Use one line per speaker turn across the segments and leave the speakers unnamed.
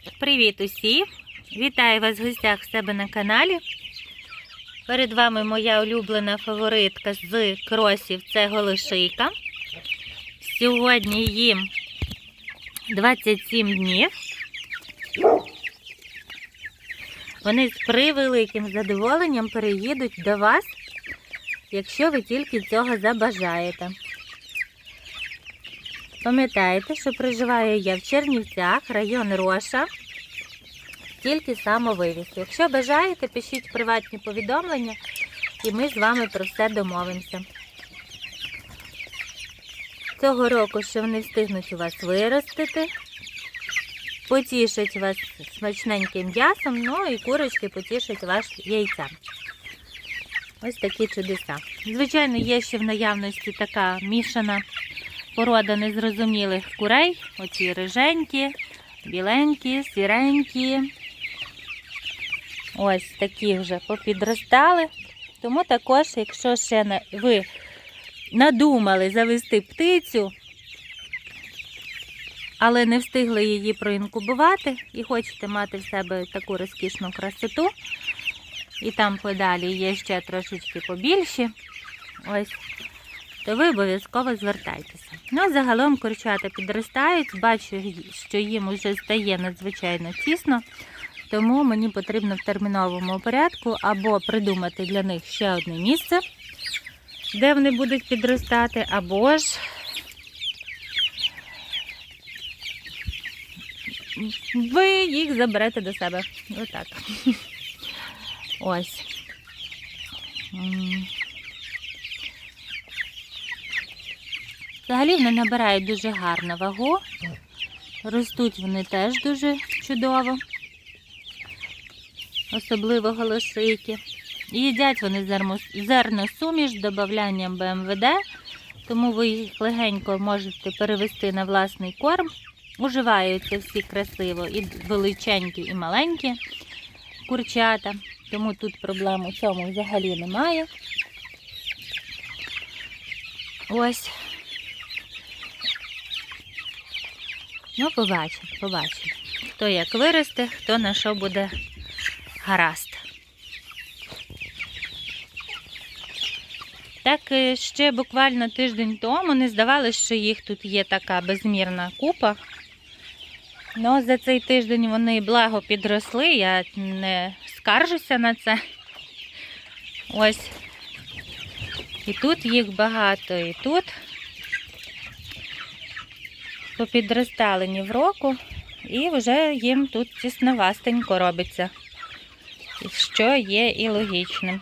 Привіт усім! Вітаю вас в гостях в себе на каналі. Перед вами моя улюблена фаворитка з кросів це голошийка. Сьогодні їм 27 днів. Вони з превеликим задоволенням переїдуть до вас, якщо ви тільки цього забажаєте. Пам'ятаєте, що проживаю я в Чернівцях, район Роша, тільки самовивіз. Якщо бажаєте, пишіть приватні повідомлення і ми з вами про все домовимося. Цього року ще вони встигнуть у вас виростити, потішать вас смачненьким м'ясом, ну і курочки потішать вас яйцем. Ось такі чудеса. Звичайно, є ще в наявності така мішана порода незрозумілих курей. Оці риженькі, біленькі, сіренькі. Ось такі вже попідростали. Тому також, якщо ще ви надумали завести птицю, але не встигли її проінкубувати і хочете мати в себе таку розкішну красоту, і там подалі є ще трошечки побільші, ось, то ви обов'язково звертайтеся. Ну, загалом курчата підростають, бачу, що їм вже стає надзвичайно тісно, тому мені потрібно в терміновому порядку або придумати для них ще одне місце, де вони будуть підростати, або ж ви їх заберете до себе. Отак. Ось. Взагалі вони набирають дуже гарну вагу. Ростуть вони теж дуже чудово, особливо голошики. І їдять вони зермо- зерносуміш з додаванням БМВД, тому ви їх легенько можете перевести на власний корм. Уживаються всі красиво, і величенькі, і маленькі курчата, тому тут проблем у цьому взагалі немає. Ось. Ну, побачимо, побачимо. Хто як виросте, хто на що буде гаразд. Так е, ще буквально тиждень тому не здавалося, що їх тут є така безмірна купа. Ну, за цей тиждень вони благо підросли, я не скаржуся на це. Ось. І тут їх багато, і тут попідростали в року, і вже їм тут тісновастенько робиться, що є і логічним.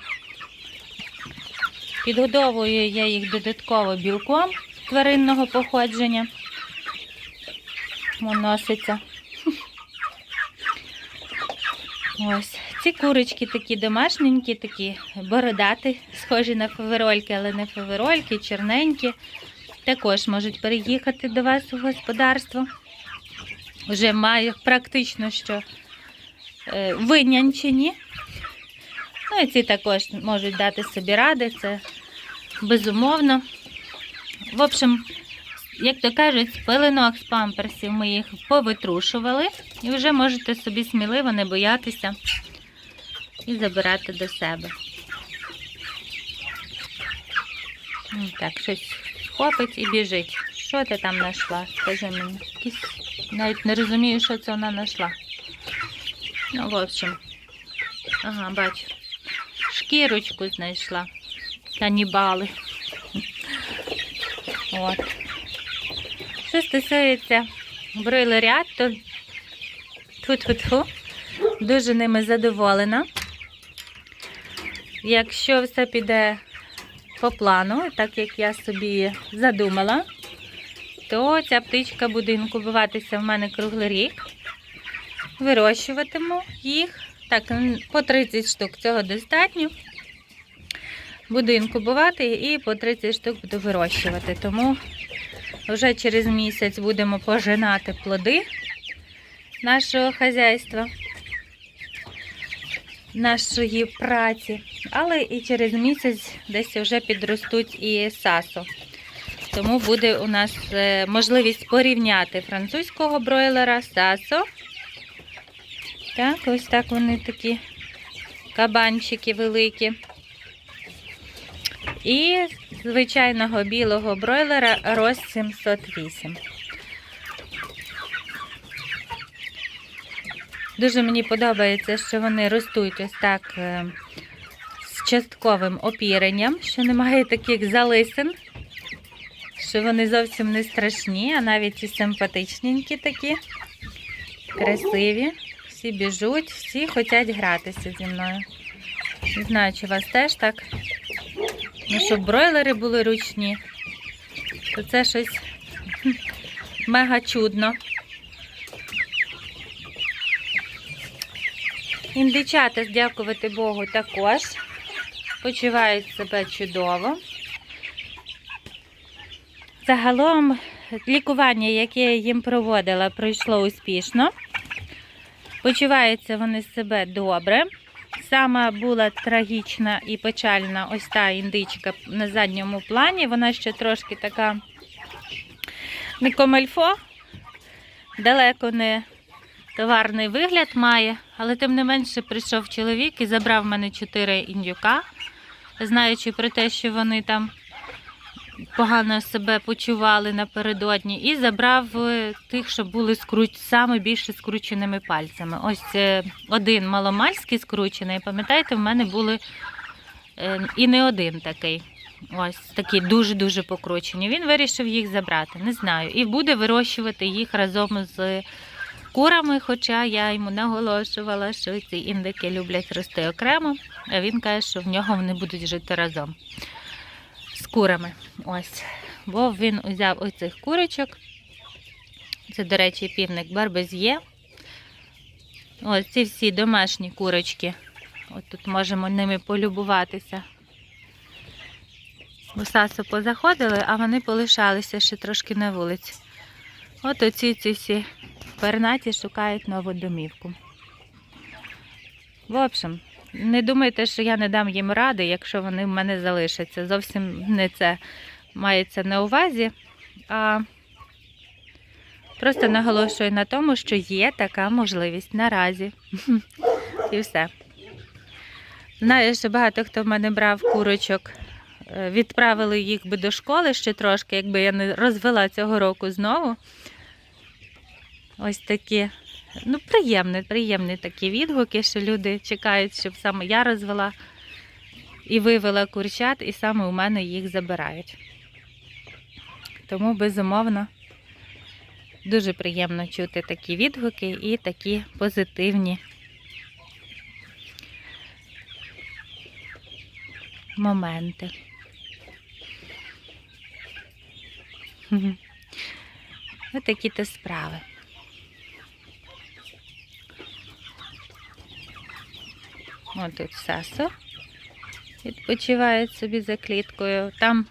Підгодовую я їх додатково білком тваринного походження. Носиться. Ось. Ці курочки такі домашненькі, такі бородаті, схожі на фаверольки, але не фаверольки, чорненькі. Також можуть переїхати до вас у господарство. Вже маю практично що е, винянчені. Ну і ці також можуть дати собі ради, це безумовно. В общем, як то кажуть, з пеленок з памперсів ми їх повитрушували і вже можете собі сміливо не боятися і забирати до себе. Ну, Так, щось хопить і біжить. Що ти там знайшла? Скажи мені. Навіть не розумію, що це вона знайшла. Ну, в общем. Ага, бачу. Шкірочку знайшла. Канібали. От. Що стосується бройлерят, то тьфу-тьфу-тьфу, дуже ними задоволена. Якщо все піде по плану, так як я собі задумала, то ця птичка буде інкубуватися в мене круглий рік. Вирощуватиму їх. Так, по 30 штук цього достатньо. Буду інкубувати і по 30 штук буду вирощувати. Тому вже через місяць будемо пожинати плоди нашого хазяйства, нашої праці. Але і через місяць десь вже підростуть і сасо. Тому буде у нас е, можливість порівняти французького бройлера сасо Так, ось так вони такі кабанчики великі. І звичайного білого бройлера роз 708. Дуже мені подобається, що вони ростуть ось так е, з частковим опіренням, що немає таких залисин, що вони зовсім не страшні, а навіть і симпатичненькі такі, красиві. Всі біжуть, всі хочуть гратися зі мною. Не знаю, чи у вас теж так. Ну, щоб бройлери були ручні, то це щось мега чудно. Індичата, дякувати Богу, також почувають себе чудово. Загалом лікування, яке я їм проводила, пройшло успішно. Почуваються вони себе добре. Сама була трагічна і печальна ось та індичка на задньому плані. Вона ще трошки така не комельфо, далеко не товарний вигляд має, але тим не менше прийшов чоловік і забрав в мене чотири індюка, знаючи про те, що вони там погано себе почували напередодні, і забрав е, тих, що були скруч... саме більше скрученими пальцями. Ось е, один маломальський скручений, пам'ятаєте, в мене були е, і не один такий. Ось такі дуже-дуже покручені. Він вирішив їх забрати, не знаю. І буде вирощувати їх разом з курами, хоча я йому наголошувала, що ці індики люблять рости окремо, а він каже, що в нього вони будуть жити разом з курами. Ось. Бо він взяв оцих курочок. Це, до речі, півник барбез'є. Ось ці всі домашні курочки. От тут можемо ними полюбуватися. У позаходили, а вони полишалися ще трошки на вулиці. От оці ці всі пернаті шукають нову домівку. В общем, не думайте, що я не дам їм ради, якщо вони в мене залишаться. Зовсім не це мається на увазі, а просто наголошую на тому, що є така можливість наразі. І все. Знаю, що багато хто в мене брав курочок, е, відправили їх би до школи ще трошки, якби я не розвела цього року знову. Ось такі, ну, приємні, приємні такі відгуки, що люди чекають, щоб саме я розвела і вивела курчат, і саме у мене їх забирають. Тому, безумовно, дуже приємно чути такі відгуки і такі позитивні моменти. Ось такі то справи. Ось тут Сасо відпочивають собі за кліткою. Там,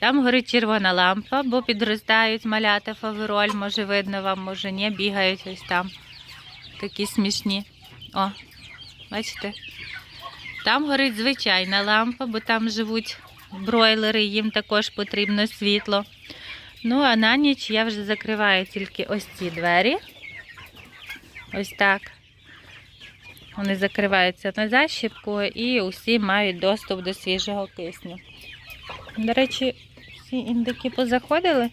там горить червона лампа, бо підростають малята фавероль, може видно вам, може ні, бігають ось там. Такі смішні. О, бачите? Там горить звичайна лампа, бо там живуть бройлери, їм також потрібно світло. Ну, а на ніч я вже закриваю тільки ось ці двері. Ось так. Вони закриваються на защіпку і усі мають доступ до свіжого кисню. До речі, всі індики позаходили.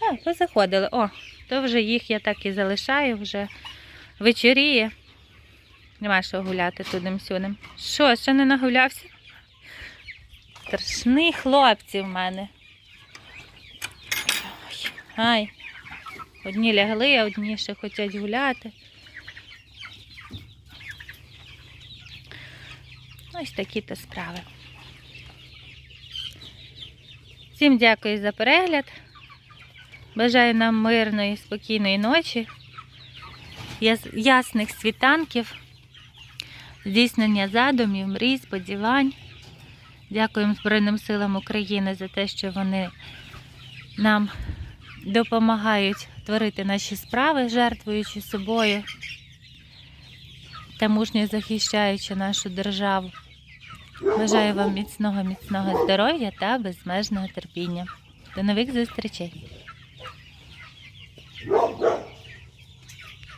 А, позаходили. О, то вже їх я так і залишаю, вже вечоріє. Нема що гуляти тудим-сюдим. Що, ще не нагулявся? Страшні хлопці в мене. Ай. Одні лягли, а одні ще хочуть гуляти. Ось такі то справи. Всім дякую за перегляд. Бажаю нам мирної, спокійної ночі, ясних світанків, здійснення задумів, мрій, сподівань. Дякуємо Збройним силам України за те, що вони нам допомагають творити наші справи, жертвуючи собою та мужньо захищаючи нашу державу. Бажаю вам міцного, міцного здоров'я та безмежного терпіння. До нових зустрічей!